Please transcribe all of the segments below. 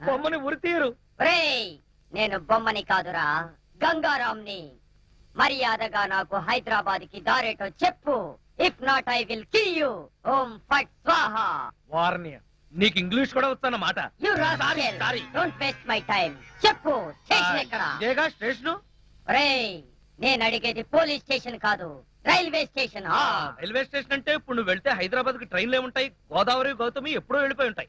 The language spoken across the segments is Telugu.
బొమ్మని ఉరి తీయరు ఒరేయ్, నేను బొమ్మని కాదురా. గంగారాంని మర్యాదగా నాకు హైదరాబాద్కి దారేటో చెప్పు. If not I will kill you ఓం ఫట్ స్వాహా. వార్నియ నీకు ఇంగ్లీష్ కూడా వస్తానమాట you Sorry, sorry. Don't waste my time చెప్పు. స్టేషన్ ఎక్కడ? ఇదేగా స్టేషన్? ఒరేయ్ నేను అడిగేది పోలీస్ స్టేషన్ కాదు. Railway station. ఆ. రైల్వే స్టేషన్ అంటే ఇప్పుడు నువ్వు వెళ్తే హైదరాబాద్కి ట్రైన్లు ఏముంటాయి గోదావరి గౌతమి ఎప్పుడో వెళ్ళిపోయి ఉంటాయి.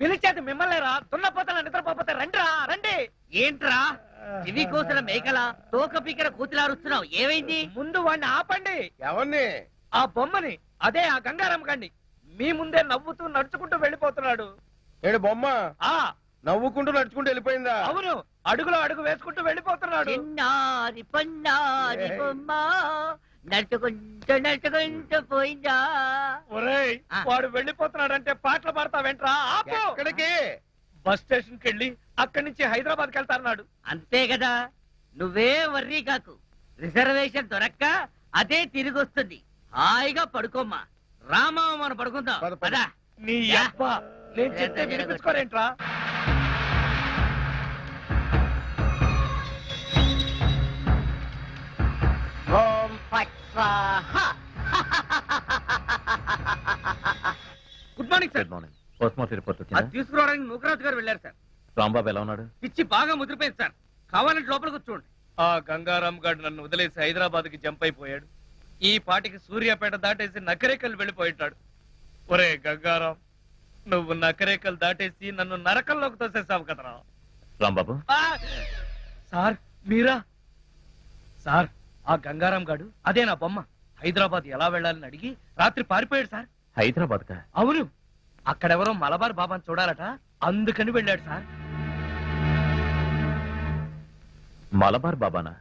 పిలిచేది మిమ్మల్ని రా దున్నపోతల నిద్రపోతే రండిరా రండి. ఏంట్రా? ఇవి కోసిన మేకల తోక పీకర కూతులారుస్తున్నావు. ఏమైంది? ముందు వాడిని ఆపండి. ఎవరిని ఆ బొమ్మని అదే ఆ గంగారాం కండి మీ ముందే నవ్వుతూ నడుచుకుంటూ వెళ్ళిపోతున్నాడు. ఏడు బొమ్మ? ఆ. నవ్వుకుంటూ నడుచుకుంటూ వెళ్ళిపోయిందా? అవును అడుగులో అడుగు వేసుకుంటూ వెళ్ళిపోతున్నాడు. చిన్నారి పన్నారి బొమ్మ నడుచుకుంటూ నడుచుకుంటూ పోయిందా? ఒరేయ్ ఆ. వాడు వెళ్ళిపోతున్నాడంటే పాటలు పాడతా వెంట్రా ఆపు. ఎక్కడికి? బస్ స్టేషన్కి వెళ్ళి అక్కడి నుంచి హైదరాబాద్కి వెళ్తారన్నాడు అంతే కదా నువ్వే వర్రీ కాకు. రిజర్వేషన్ దొరక్క అదే తిరిగి వస్తుంది హాయిగా పడుకోమ్మా. రామా మనం పడుకుందాం. పద, పద. పదా. నీ యా. అబ్బా నేను చెప్తే వినిపించుకోరేంట్రా? స్వాహా. Good morning sir. Good morning. Post mortem report అది వచ్చిందా తీసుకురావడానికి నూకరాజు గారు వెళ్ళారు సార్. రాంబాబు ఎలా ఉన్నాడు? పిచ్చి బాగా ముదిరిపోయింది సార్. కావాలంటే లోపలికి చూడండి ఆ గంగారాం గారు నన్ను వదిలేసి హైదరాబాద్కి జంప్ అయిపోయాడు. ఈ పాటికి సూర్యాపేట దాటేసి నకరేకల్ వెళ్ళిపోయింటాడు. ఒరే గంగారాం నువ్వు నకరేకల్ దాటేసి నన్ను నరకంలోకి తోసేసావు కదరా. రాంబాబు? ఆ! సార్ మీరా? సార్ ఆ గంగారాం గాడు అదే నా బొమ్మ. హైదరాబాద్ ఎలా వెళ్ళాలని అడిగి రాత్రి పారిపోయాడు సార్. హైదరాబాద్ కా అవును. అక్కడెవరో మలబార్ బాబాని చూడాలట అందుకని వెళ్ళాడు సార్. మలబార్ బాబానా?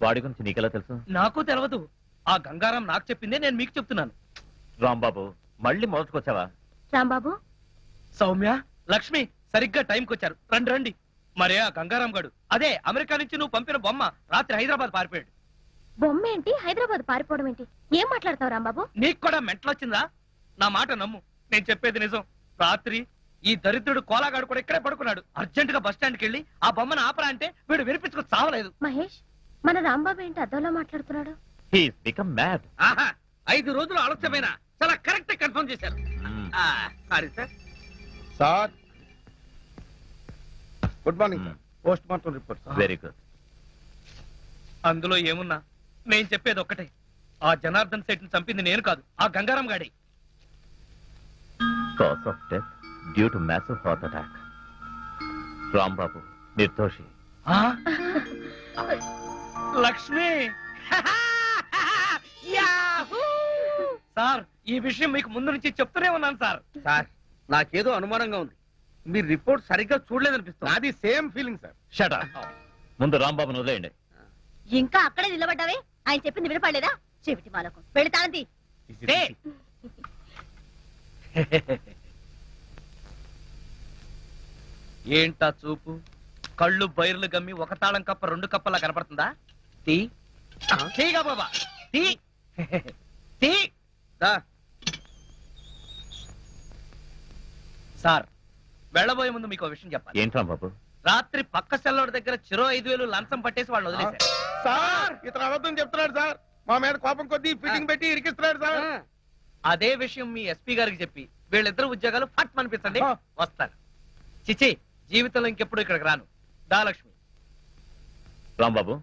వాడి గురించి నీకెలా తెలుసు? నాకు తెలియదు ఆ గంగారాం నాకు చెప్పిందే నేను మీకు చెప్తున్నాను. రాంబాబు మళ్ళీ మొదటికొచ్చావా? రాంబాబు? సౌమ్య లక్ష్మి సరిగ్గా టైంకి వచ్చారు రండి రండి. మరే ఆ గంగారాం గడు. అదే అమెరికా నుంచి నువ్వు పంపిన బొమ్మ రాత్రి హైదరాబాద్ పారిపోయాడు. బొమ్మ ఏంటి? హైదరాబాద్ పారిపోవడం ఏంటి? ఏం మాట్లాడతావు రాంబాబు? నీకు కూడా మెంటలొచ్చిందా? నా మాట నమ్ము. నేను చెప్పేది నిజం. రాత్రి ఈ దరిద్రుడు కోలాగాడు కూడా ఇక్కడే పడుకున్నాడు. అర్జెంట్గా బస్ స్టాండ్కి వెళ్ళి ఆ బొమ్మను ఆపరా అంటే వీడు వినిపించుకు చావలేదు. మహేష్ మన రాంబాబు ఏంటి అద్దంలో మాట్లాడుతున్నాడు? హీస్ బికమ్ మ్యాడ్ ఆహా ఐదు రోజులు ఆలస్యమైన. చాలా కరెక్ట్ కన్ఫర్మ్ చేశారు. Sorry sir. Sir. Good morning sir. Post mortem report very good అందులో ఏమున్నా? నేను చెప్పేది ఒక్కటే. ఆ జనార్దన్ శెట్టిని చంపింది నేను కాదు ఆ గంగారాం గాడి. Cause of death due to massive heart attack Rambabu నిర్దోషి? లక్ష్మి! సార్ ఈ విషయం మీకు ముందు నుంచి చెప్తూనే ఉన్నాను సార్. సార్ నాకేదో అనుమానంగా ఉంది. మీరు రిపోర్ట్ సరిగ్గా చూడలేదనిపిస్తుంది. నాది సేమ్ ఫీలింగ్ సార్. షట ముందు రాంబాబును వదిలేయండి. ఇంకా అక్కడే నిలబడ్డావే? ఆయన చెప్పింది వినపడలేదా? చెవిటి మాలకు. వెళ్ళి తానంది దే. ఏంటా చూపు? కళ్ళు బైర్లు గమ్మి ఒక తాళం కప్ప రెండు కప్పలా కనపడుతుందా? తీ తీగా బాబా? తీ తీ దా. సార్ వెళ్ళబోయే ముందు మీకు ఒక విషయం చెప్పాలి. ఏంటి రాంబాబు రాత్రి పక్క సెల్లోడి దగ్గర చిరో ఐదు వేలు లంచం పట్టేసి వాళ్ళు వదిలేశారు. సార్ ఇతను అబద్ధం చెప్తున్నాడు సార్. మా మీద కోపం కొద్దీ ఫిట్టింగ్ పెట్టి ఇరికిస్తున్నాడు సార్. అదే విషయం మీ ఎస్పీ గారికి చెప్పి వీళ్ళిద్దరు ఉద్యోగాలు ఫట్ అనిపించండి. వస్తారు చిచి జీవితంలో ఇంకెప్పుడు ఇక్కడికి రాను. దాలక్ష్మి రాంబాబు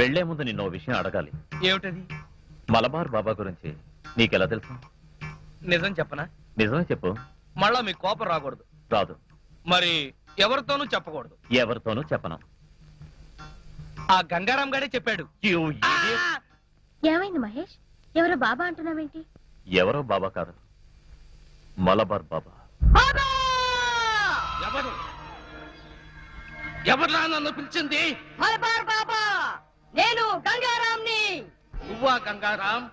వెళ్ళే ముందు నిన్న విషయం అడగాలి. ఏమిటది? మలబార్ బాబా గురించి నీకెలా తెలుసు? నిజం చెప్పనా? నిజమే చెప్పు. మళ్ళా మీ కోపం రాకూడదు. రాదు. మరి ఎవరితోనూ చెప్పకూడదు. ఎవరితోనూ చెప్పను. ఆ గంగారాం గారే చెప్పాడు. ఏమైంది మహేష్? ఎవరో బాబా అంటున్నావేంటి? ఎవరో బాబా కాదు మలబార్ బాబా. ఎవరు? ఎవరు నన్ను పిలిచింది? మలబార్ బాబా! నేను గంగారాంని నువ్వా గంగారాం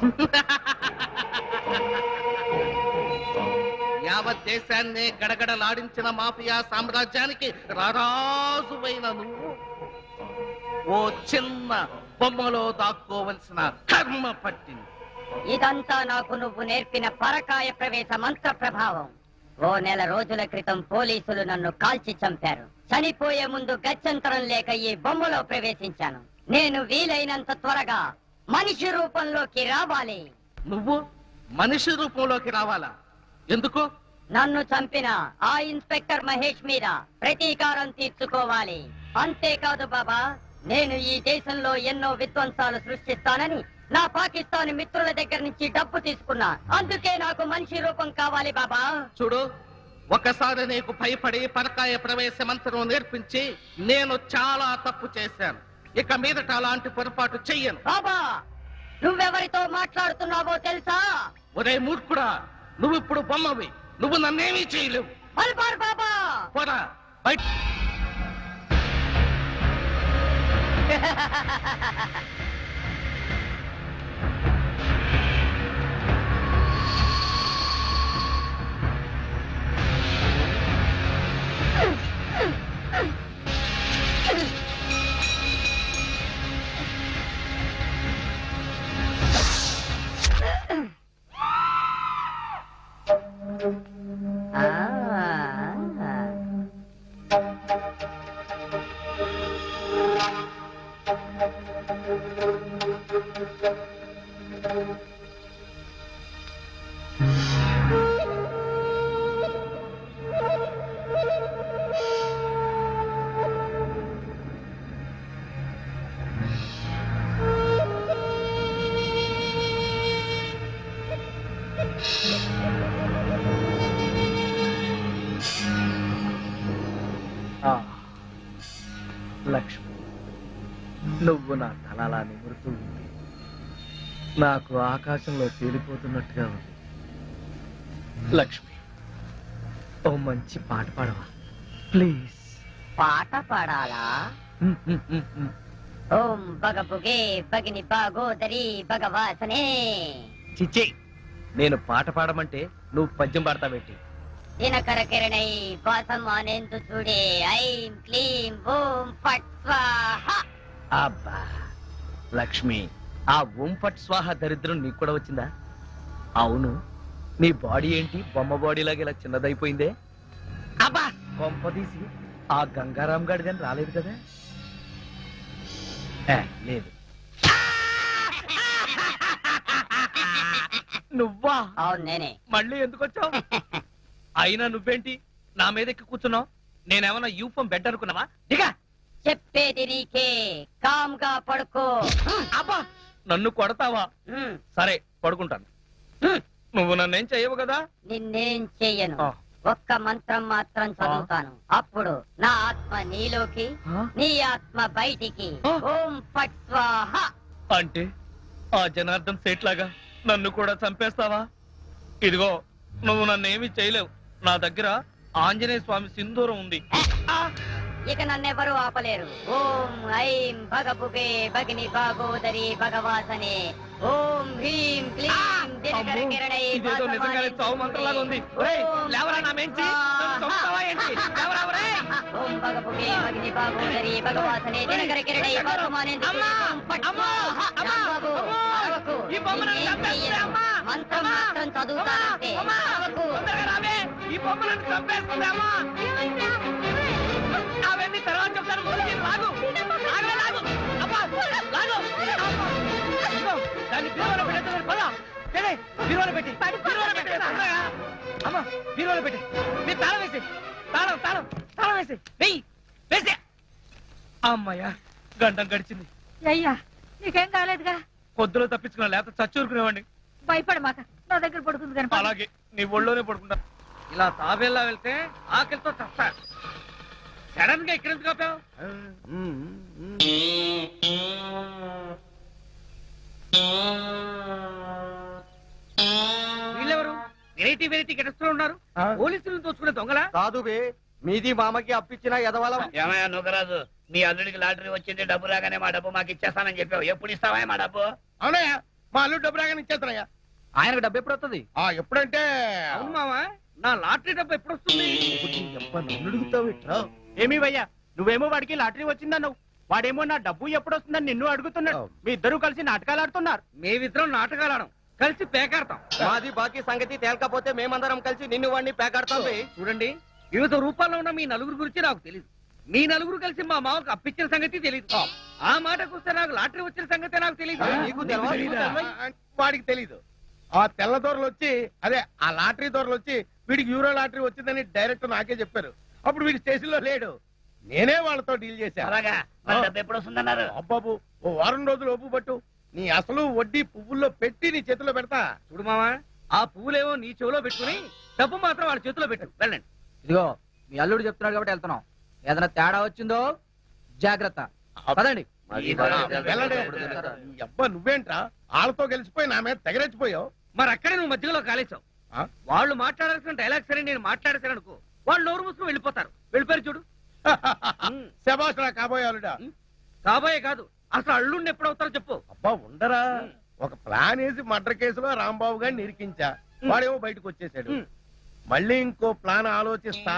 యావత్ దేశాన్ని గడగడలాడించిన మాఫియా సామ్రాజ్యానికి రారాజువైన నువ్వు ఓ చిన్న బొమ్మలో దాక్కోవలసిన కర్మ పట్టింది. ఇదంతా నాకు నువ్వు నేర్పిన పరకాయ ప్రవేశ మంత్ర ప్రభావం. ఓ నెల రోజుల క్రితం పోలీసులు నన్ను కాల్చి చంపారు. చనిపోయే ముందు గత్యంతరం లేక ఈ బొమ్మలో ప్రవేశించాను. నేను వీలైనంత త్వరగా మనిషి రూపంలోకి రావాలి. నువ్వు మనిషి రూపంలోకి రావాలా? ఎందుకు? నన్ను చంపిన ఆ ఇన్స్పెక్టర్ మహేష్ మీద ప్రతీకారం తీర్చుకోవాలి. అంతేకాదు బాబా నేను ఈ దేశంలో ఎన్నో విధ్వంసాలు సృష్టిస్తానని నా పాకిస్తాన్ మిత్రుల దగ్గర నుంచి డబ్బు తీసుకున్నా. అందుకే నాకు మనిషి రూపం కావాలి బాబా. చూడు ఒకసారి నీకు భయపడి పరకాయ ప్రవేశ మంత్రం నేర్పించి నేను చాలా తప్పు చేశాను. ఇక మీదట అలాంటి పొరపాటు చెయ్యను. బాబా నువ్వెవరితో మాట్లాడుతున్నావో తెలుసా? ఒరే మూర్ఖుడా నువ్వు ఇప్పుడు బొమ్మవి. నువ్వు నన్నేమీ చేయలేవు. బాబా పోరా బయట. లక్ష్మి నువ్వు నా తలలా నిమురుతూ ఉంది నాకు ఆకాశంలో తేలిపోతున్నట్టుగా ఉంది. లక్ష్మి ఓ మంచి పాట పాడవా? ప్లీజ్. పాట పాడాలా? ఓం బగబుగే బగిని బాగోదరి భగవాసనే. చిచ్చి నేను పాట పాడమంటే నువ్వు పద్యం పాడతావేంటి? దినకర కిరణై వాసం అనేందు చూడే ఐం క్లీం ఓం ఫట్ స్వాహ అబ్బా లక్ష్మి ఆ ఓం ఫట్ స్వాహ దరిద్రం నీకు కూడా వచ్చిందా? అవును నీ బాడీ ఏంటి? బొమ్మ బాడీ లాగా ఇలా చిన్నదైపోయిందే? అబ్బా! కొంప తీసి ఆ గంగారాం గాడి కానీ రాలేదు కదా? లేదు. నువ్వా? అవును నేనే. మళ్ళీ ఎందుకు వచ్చావు అయినా నువ్వేంటి నా మీద ఎక్కి కూర్చున్నావు? నేనేమన్నా యూఫం బెడ్ అనుకున్నావా? దిగా! చెప్పేది నీకే. కామ్గా పడుకో. అబ్బా! నన్ను కొడతావా? సరే పడుకుంటాను. హ్మ్. నువ్వు నన్నేం చెయ్యవు కదా? నిన్నేం చెయ్యను ఆ. ఒక్క మంత్రం మాత్రం చదువుతాను. అప్పుడు నా ఆత్మ నీలోకి ఆ? నీ ఆత్మ బయటికి. ఆ. ఓం ఫట్ స్వాహ! అంటే ఆ జనార్దన్ సేట్ లాగా నన్ను కూడా చంపేస్తావా? ఇదిగో నువ్వు నన్నేమి చేయలేవు. నా దగ్గర ఆంజనేయ స్వామి సింధూరం ఉంది! ఇక నన్నెవరూ ఆపలేరు ఓం ఐం భగభుగే భగిని భాగోదరి భగవాసనే ఓం హ్రీం క్లీం దినకర కిరణై ఇదేదో నిజంగానే చావు మంత్రలాగా ఉంది ఒరేయ్, లేవరా నా మెంచి చంపుతావా ఏంటి? లేవరా, ఒరేయ్. ఓం భగభుగే భగిని భాగోదరి భగవాసనే దినకర కిరణై భాగమానేందుకే అమ్మా! అమ్మా! అమ్మా! ఈ బొమ్మ నన్ను నిన్నేం చంపేస్తుంది, చెయ్యను. అమ్మా! మంత్రం అమ్మా! మాత్రం! అరవకు. తొందరగా రావే. ఈ బొమ్మ నన్ను చంపేస్తుంది, అమ్మా. అవన్నీ తర్వాత చెప్తాను. లాగు. లాగు, లాగు. అబ్బా, దాన్ని బీరువాలో పెట్టేద్దాం, పద. ఏలే, బీరువాలో పెట్టి. బీరువాలో పెట్టి. అమ్మా బీరువాలో పెట్టి. మీరు తాళం వేసి. తాళం తాళం తాళం వేసి. వెయ్యి. వేసి. అమ్మయ్యా గంటం గడిచింది. అయ్యా నీకేం కాలేదుగా? పొద్దులో తప్పించుకున్నా లేకపోతే చచ్చూరుకునేవాడిని భయపడమాక. నా దగ్గర పడుకుంది కానీ అలాగే నీ ఒళ్ళోనే పడుకుంటా. ఇలా తాబేలా వెళ్తే ఆకలితో చస్తా. సడన్గా ఇక్కడ ఎందుకు ఆపావు? వీళ్ళెవరు? వెరైటీ వెరైటీ గెటస్తూ ఉన్నారు? పోలీసులను దోచుకునే దొంగలా? కాదు బే మీది మామకి అప్పించిన ఎదవాల ఏమయ్యా నువ్వురాజు మీ అల్లుడికి లాటరీ వచ్చింది డబ్బు రాగానే మా డబ్బు మాకు ఇచ్చేస్తానని చెప్పావు. ఎప్పుడు ఇస్తావా మా డబ్బు? అవునయ్యా మా అల్లుడు డబ్బు రాగానే ఇచ్చేస్తానయ్యా. ఆయనకు డబ్బు ఎప్పుడు వస్తుంది ఆ ఎప్పుడంటే అవును మావా. నా లాటరీ డబ్బు ఎప్పుడు వస్తుంది ఏమి భయ్యా నువ్వేమో వాడికి లాటరీ వచ్చిందన్నావు. వాడేమో నా డబ్బు ఎప్పుడు వస్తుందని నిన్ను అడుగుతున్నాడు. మీ ఇద్దరు కలిసి నాటకాలు ఆడుతున్నారు మేమిద్దరం నాటకాలు ఆడం కలిసి పేకాడతాం. మాది బాకీ సంగతి తేలకపోతే మేమందరం కలిసి నిన్ను వాడిని పేకాడతాం బే. చూడండి వివిధ రూపాల్లో ఉన్న మీ నలుగురు గురించి నాకు తెలియదు మీ నలుగురు కలిసి మా మామకు అప్పించిన సంగతి తెలియదు ఆ. మాటకు వస్తే నాకు లాటరీ వచ్చిన సంగతి నాకు తెలియదు వాడికి తెలీదు. ఆ తెల్ల దొరలు వచ్చి అదే ఆ లాటరీ దొరలు వచ్చి వీడికి యూరో లాటరీ వచ్చిందని డైరెక్ట్ నాకే చెప్పారు. అప్పుడు వీడి స్టేషన్లో లేడు. నేనే వాళ్ళతో డీల్ చేశాను. అలాగా? మరి డబ్బు ఎప్పుడు వస్తుందన్నారు? అబ్బాబు ఓ వారం రోజులు ఒప్పు పట్టు. నీ అసలు వడ్డీ పువ్వుల్లో పెట్టి నీ చేతిలో పెడతా. చూడు మావా ఆ పువ్వులేమో నీ చెవిలో పెట్టుకుని డబ్బు మాత్రం వాళ్ళ చేతిలో పెట్టు. వెళ్ళండి. ఇదిగో మీ అల్లుడు చెప్తున్నాడు కాబట్టి వెళ్తున్నాం. ఏదైనా తేడా వచ్చిందో జాగ్రత్త. పదండి. మాది ఆ, వెళ్ళండి. ఈ అబ్బా నువ్వేంట్రా? వాళ్ళతో గెలిచిపోయి నా మీద తెగరెచ్చిపోయావు. మరి అక్కడే నువ్వు మధ్యలో కాలేసావు? వాళ్ళు మాట్లాడాల్సిన డైలాగ్ సరే నేను మాట్లాడేశాను అనుకో. వాళ్ళు నోరు మూసుకుని వెళ్ళిపోతారు. వెళ్ళిపోయారు చూడు. ఉమ్. శబాష్ రా కాబోయే అల్లుడా. కాబోయే కాదు. అసలు అల్లుడిని ఎప్పుడు అవుతారో చెప్పు. అబ్బా ఉండరా. ఒక ప్లాన్ వేసి మర్డర్ కేసులో రాంబాబు గారిని ఇరికించా వాడేమో బయటకు వచ్చేసాడు. మళ్ళీ ఇంకో ప్లాన్ ఆలోచిస్తా.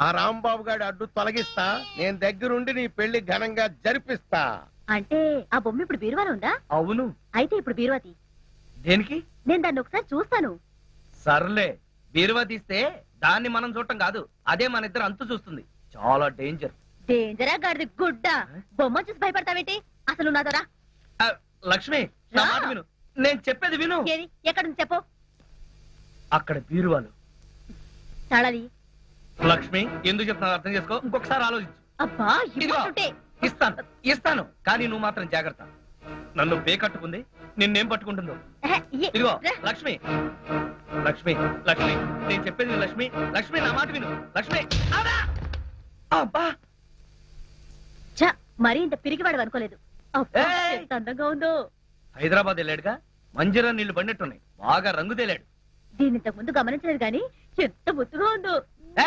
ఆ రాంబాబు గారి అడ్డు తొలగిస్తా. నేను దగ్గరుండి నీ పెళ్ళి ఘనంగా జరిపిస్తా. అంటే ఆ బొమ్మ ఇప్పుడు బీరువాలో ఉందా? అవును. అయితే ఇప్పుడు బీరువాతి దేనికి? నేను దాన్ని ఒకసారి చూస్తాను. సర్లే బీరువా తీస్తే దాన్ని మనం చూడటం కాదు అదే మన ఇద్దరు అంతు చూస్తుంది. చాలా డేంజర్ డేంజరా గాడిది గుడ్డ? బొమ్మ చూసి భయపడతావేంటి? అసలు లక్ష్మి నా రా. మాట విను. నేను చెప్పేది విను. ఏది? ఎక్కడ ఉంది చెప్పు. అక్కడ బీరువాలు. తళది లక్ష్మి ఎందుకు చెప్తున్నా అర్థం చేసుకో. ఇంకొకసారి ఆలోచించు. అబ్బా ఇదిగో. ఇవ్వకుంటే. ఇస్తాను ఇస్తాను. కానీ నువ్వు మాత్రం జాగ్రత్త. నన్ను పే కట్టుకుంది నిన్నేం పట్టుకుంటుందో. ఇదిగో. లక్ష్మి. లక్ష్మి లక్ష్మి. నేను చెప్పేది లక్ష్మి. లక్ష్మి నా మాట విను. లక్ష్మి అవునా? అబ్బా. ఛ, మరీ ఇంత పిరిగివాడు అనుకోలేదు. అందంగా ఉందో. హైదరాబాద్ వెళ్ళాడుగా? మంజీరా నీళ్ళు పడినట్టున్నాయి బాగా రంగు తేలాడు. దీన్ని ఇంతకు ముందు గమనించలేదు గాని ఎంత ముద్దుగా ఉందో.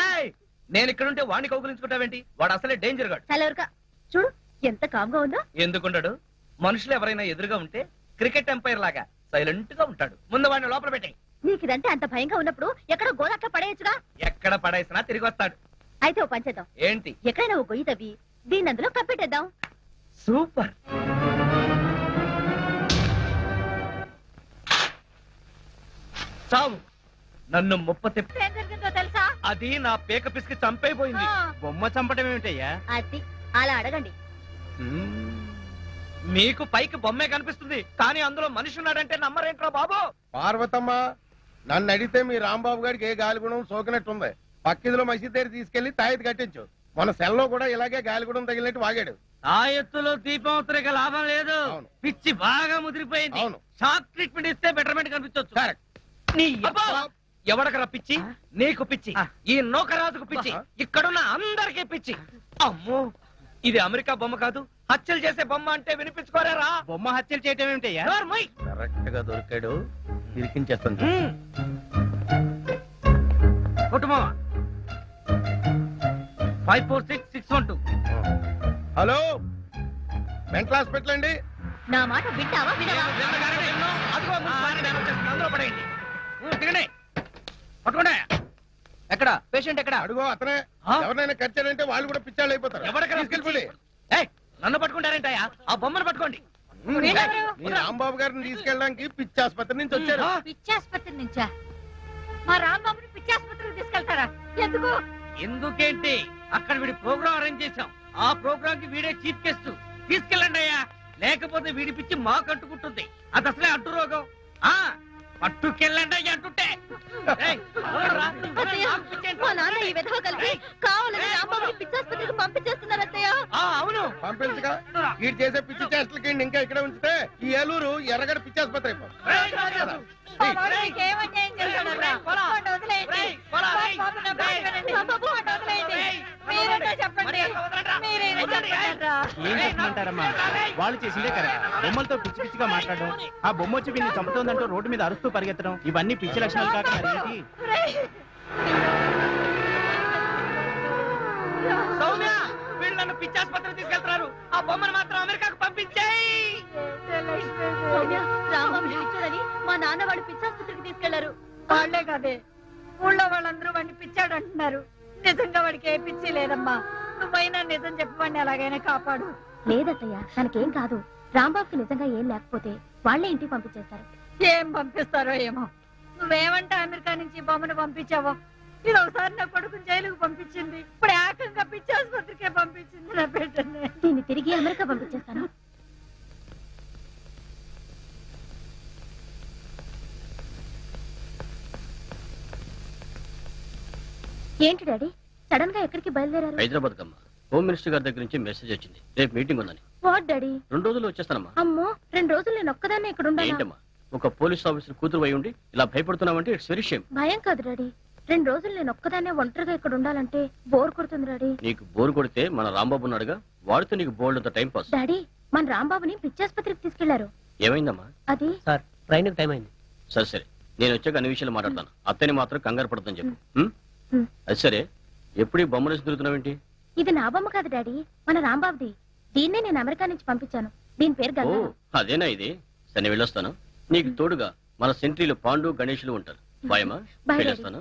ఏయ్! నేను ఇక్కడ ఉంటే వాడిని కౌగులించుకుంటావేంటి? వాడు అసలే డేంజర్ గాడు. చలవరక చూడు ఎంత కామ్గా ఉందో. ఎందుకుంటాడు? మనుషులు ఎవరైనా ఎదురుగా ఉంటే క్రికెట్ ఎంపైర్ లాగా సైలెంట్గా ఉంటాడు. ముందు వాడిని లోపల పెట్టాయి. నీకు ఇదంటే అంత భయంగా ఉన్నప్పుడు ఎక్కడో గోదాట్లో పడేయచ్చుగా? ఎక్కడ పడేసినా తిరిగి వస్తాడు. అయితే ఓ పంచేద్దాం ఏంటి? ఎక్కడైనా ఓ గొయ్యి తవ్వి దీన్ని అందులో కప్పెట్టేద్దాం. సూపర్. చావు. నన్ను ముప్ప తిప్ప ఏం జరిగిందో తెలుసా? అది నా పేక పిసికి చంపైపోయింది. ఆ, బొమ్మ చంపడం ఏమిటయ్యా? అది అలా అడగండి. మీకు పైకి బొమ్మే కనిపిస్తుంది కానీ అందులో మనిషి ఉన్నాడంటే నమ్మరేంట్రా బాబు? పార్వతమ్మ నన్ను అడిగితే మీ రాంబాబు గారికి ఏ గాలిగుణం సోకినట్టుంది? పక్కిదిలో మసీద్ దగ్గర తీసుకెళ్ళి తాయెత్తు కట్టించు. మన సెల్లో కూడా ఇలాగే గాలిగుణం తగిలినట్టు వాగాడు. ఆ ఎత్తులో దీపం లాభం లేదు. అవును. పిచ్చి బాగా ముదిరిపోయింది. అవును. షాక్ ట్రీట్మెంట్ ఇస్తే బెటర్మెంట్ కనిపించవచ్చు కరెక్ట్ ఎవడకరా పిచ్చి? నీకు పిచ్చి. ఈ నౌకరాజుకు పిచ్చి. ఆహా. ఇక్కడున్న అందరికీ పిచ్చి. అమ్మో! ఇది అమెరికా బొమ్మ కాదు హత్యలు చేసే బొమ్మ అంటే వినిపించుకోరారా? బొమ్మ హత్యలు చేయటం ఏమిటయ్యా. కరెక్ట్గా దొరికాడు. ఇరికించేస్తాను మ్మ్. కుటుంబం five four six six one two. Hello? Mental hospital అండి నా మాట వింటావా అందులో పడేయండి. పట్టుకోండి. ఎక్కడ? పేషెంట్ ఎక్కడ? అడుగో అతనే? ఎవరినైనా ఖర్చారంటే వాళ్ళు కూడా పిచ్చాళ్ళు అయిపోతారు. ఎవరికైనా తీసుకెళ్ళిపోండి ఏయ్, నన్ను పట్టుకుంటారేంటయ్యా? ఆ బొమ్మను పట్టుకోండి? మీ రాంబాబు గారిని తీసుకెళ్ళడానికి పిచ్చి ఆసుపత్రి నుంచి వచ్చారు. పిచ్చాసుపత్రి నుంచా? మా రాంబాబుని పిచ్చాసుపత్రికి తీసుకెళ్తారా? ఎందుకు? ఎందుకేంటి? అక్కడ వీడి ప్రోగ్రామ్ అరేంజ్ చేశాం. ఆ ప్రోగ్రామ్కి వీడే చీఫ్ గెస్ట్. తీసుకెళ్ళండి అయ్యా. లేకపోతే వీడి పిచ్చి మా కట్టుకుంటుంది అది అసలే అడ్డు రోగం. ఆ పట్టుకెళ్ళండి అయ్యా అంటుంటే? మా నాన్న ఈ విధవ కలిసి కావాలని రాంబాబుని పిచ్చాసుపత్రికి పంపించేస్తున్నారు అత్తయ్య ఆ, అవును పంపించగా వీడు చేసే పిచ్చి చేష్టలకి ఇంకా ఇక్కడ ఉంచితే ఈ ఏలూరు ఎర్రగడ పిచ్చి ఆసుపత్రి ఏం చెప్పమంటారమ్మా? వాళ్ళు చేసిందే కరెక్ట్. బొమ్మలతో పిచ్చి పిచ్చిగా మాట్లాడడం ఆ బొమ్మ వచ్చి వీళ్ళని చంపుతోందంటూ రోడ్డు మీద అరుస్తూ పరిగెత్తడం ఇవన్నీ పిచ్చి లక్షణాలు కాక మరి ఏంటి సౌమ్య! వీళ్ళు నన్ను పిచ్చాసుపత్రికి తీసుకెళ్తున్నారు. ఆ బొమ్మను మాత్రం అమెరికాకు పంపించేయి! పిచ్చాడని మా నాన్న వాడు పిచ్చాసుపత్రికి తీసుకెళ్ళారు. వాళ్ళే కాదే ఊళ్ళో వాళ్ళందరూ వాడిని పిచ్చాడు అంటున్నారు. నిజంగా వాడికి ఏ పిచ్చి లేదమ్మా. నువ్వైనా నిజం చెప్పి వాడిని ఎలాగైనా కాపాడు. లేదత్తయ్య తనకేం కాదు. రాంబాబుకి నిజంగా ఏం లేకపోతే వాళ్ళే ఇంటికి పంపించేస్తారు. ఏం పంపిస్తారో ఏమో. నువ్వేమంటే అమెరికా నుంచి బొమ్మను పంపించావో? ఇది ఒకసారి నా కొడుకు జైలుకు పంపించింది. ఇప్పుడు ఏకంగా పిచ్చి ఆసుపత్రికే పంపించింది నా బిడ్డని. దీన్ని తిరిగి అమెరికా పంపించేస్తాను. ఏంటి డాడీ? సడన్గా ఎక్కడికి బయలుదేరారు? హైదరాబాద్ కమ్మ. హోమ్ మినిస్టర్ గారి దగ్గర నుంచి మెసేజ్ వచ్చింది. రేపు మీటింగ్ ఉందని. What daddy? రెండు రోజులు వచ్చేస్తానమ్మా. అమ్మో రెండు రోజులు నేను ఒక్కదాన్నే ఇక్కడ ఉండాలా? ఏంటమ్మా? ఒక పోలీస్ ఆఫీసర్ కూతురు అయి ఉండి ఇలా భయపడుతున్నావంటే ఇట్స్ వెరీ షేమ్. భయం కాదు డాడీ. రెండు రోజులు నేను ఒక్కదాన్నే ఒంటరిగా ఇక్కడ ఉండాలంటే బోర్ కొడుతుంది డాడీ. నీకు బోరు కొడితే మన రాంబాబు ఉన్నాడుగా వాడితో నీకు బోల్డ్ అంత టైం పాస్. డాడీ మన రాంబాబుని పిచ్చాసుపత్రికి తీసుకెళ్ళారు. ఏమైందమ్మా? అది? సార్ ట్రైన్ టైం అయింది. సరే సరే. నేను వచ్చాక అన్ని విషయాలు మాట్లాడతాను. అత్తని మాత్రం కంగారు పడతాను చెప్పు. ఉం? అది సరే. ఎప్పుడు ఈ బొమ్మలు తిరుగుతున్నావేంటి? ఇది నా బొమ్మ కాదు డాడీ. మన రాంబాబుది. దీన్నే నేను అమెరికా నుంచి పంపించాను. దీని పేరు ఓ అదేనా ఇది? సరే వెళ్ళొస్తాను. నీకు తోడుగా మన సెంట్రీలు పాండు గణేషులు ఉంటారు. బాయ్ వెళ్ళొస్తాను.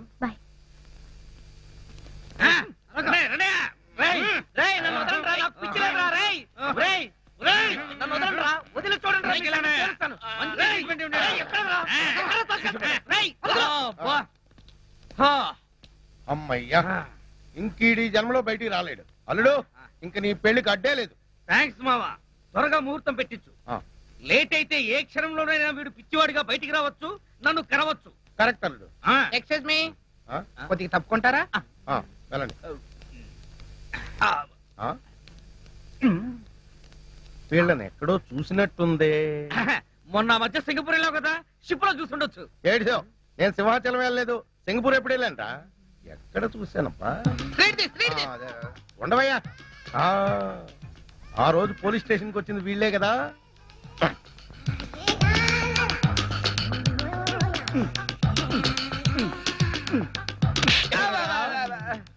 హా. అమ్మయ్యా ఇంకీడి జన్మలో బయటికి రాలేడు. అల్లుడు ఇంక నీ పెళ్ళికి అడ్డే లేదు. థాంక్స్ మావా. త్వరగా ముహూర్తం పెట్టించు. లేట్ అయితే ఏ క్షణంలోనైనా వీడు పిచ్చివాడిగా బయటికి రావచ్చు నన్ను కరవచ్చు. కరెక్ట్ అల్లుడు ఎక్స్క్యూజ్ మీ ఆ? కొద్దిగా తప్పుకుంటారా? ఆ, వెళ్ళండి. ఆ? వీళ్ళని ఎక్కడో చూసినట్టుందే. మొన్న ఆ మధ్య సింగపూర్ వెళ్ళావు కదా షిప్లో చూసుండొచ్చు. ఏడిసావు నేను సింహాచలం వెళ్ళలేదు. సింగపూర్ ఎప్పుడు వెళ్ళానురా? ఎక్కడ చూశానప్పా అదే. ఉండవయ్యా. ఆ, ఆ రోజు పోలీస్ స్టేషన్కి వచ్చింది వీళ్ళే కదా.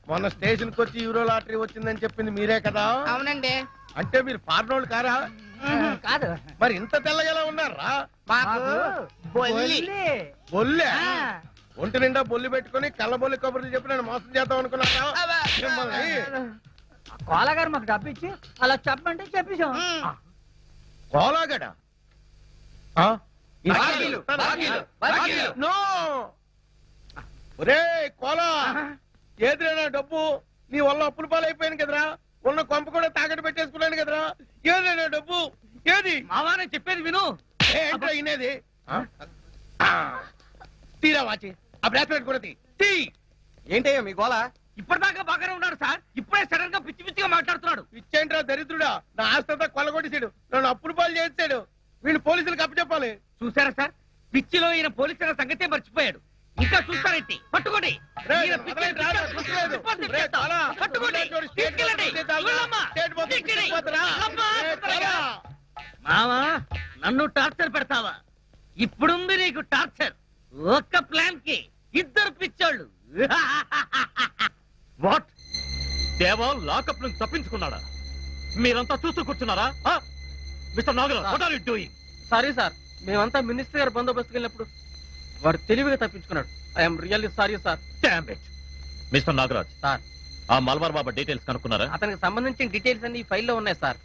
మొన్న స్టేషన్కి వచ్చి యూరో లాటరీ వచ్చిందని చెప్పింది మీరే కదా? అవునండి. అంటే మీరు ఫారినోళ్ళు కారా? కాదు. మరి ఇంత తెల్లగా ఎలా ఉన్నారా బొల్లే. ఒంటి నిండా బొల్లి పెట్టుకుని కళ్ళబొల్లి కబుర్లు చెప్పి నేను మోసం చేద్దాం అనుకున్నారా? మిమ్మల్ని? కోలగారు మాకు డబ్బు ఇచ్చి అలా చెప్పంటే చెప్పేశాం. కోలాగడ? ఆ? ఈ బాకీలు, బాకీలు, బాకీలు. నో! ఒరే కోలా! ఏదిరైనా డబ్బు నీ వల్ల అప్పుల పాలైపోయాను కదరా. ఉన్న కొంప కూడా తాకట్టు పెట్టేసుకున్నాను కదరా. ఏదైనా డబ్బు ఏది? మావా నేను చెప్పేది విను. ఏంటో ఇనేది తీరా వాచి. ఆ బ్రాస్లెట్ కూడా తీ. తీ. ఏంటయ్యా మీ గోళ ఇప్పటిదాకా బాగానే ఉన్నాడు సార్. ఇప్పుడే సడన్గా పిచ్చి పిచ్చిగా మాట్లాడుతున్నాడు. ఇచ్చేంట్రా దరిద్రుడా? నా ఆస్తంతా కొల్లగొట్టేశాడు నన్ను అప్పులు పాలు చేసాడు వీళ్ళు పోలీసులకు అప్పచెప్పాలి. చూసారా సార్? పిచ్చిలో ఈయన పోలీసుల సంగతే మర్చిపోయాడు. ఇంకా చూస్తారేంటి పట్టుకోండి. మావా నన్ను టార్చర్ పెడతావా? ఇప్పుడుంది నీకు టార్చర్. ఒక్క ప్లాన్కి ఇద్దరు పిచ్చోళ్ళు. వాట్? దేవా లాకప్ నుంచి తప్పించుకున్నాడా? మీరంతా చూస్తూ కూర్చున్నారా? Mister Nagaraj what are you doing sorry sir మేమంతా మినిస్టర్ గారు బందోబస్తుకి వెళ్ళినప్పుడు వాడు తెలివిగా తప్పించుకున్నాడు. I'm really sorry sir mister Nagaraj sir ఆ మల్బార్ బాబా డీటెయిల్స్ కనుక్కున్నారా? అతనికి సంబంధించిన డీటెయిల్స్ అన్ని ఈ ఫైల్లో ఉన్నాయి సార్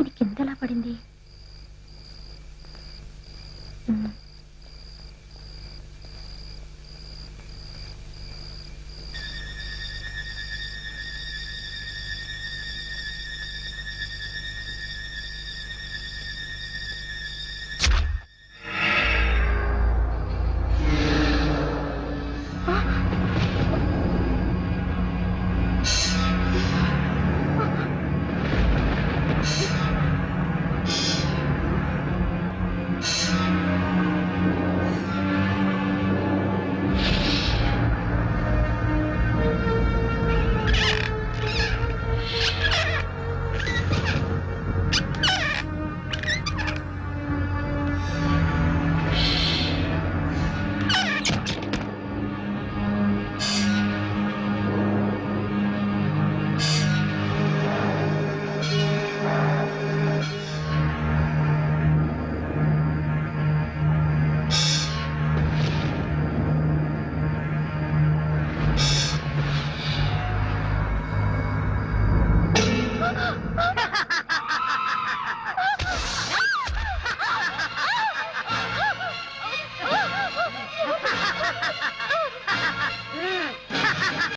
ఇది కిందలా పడింది?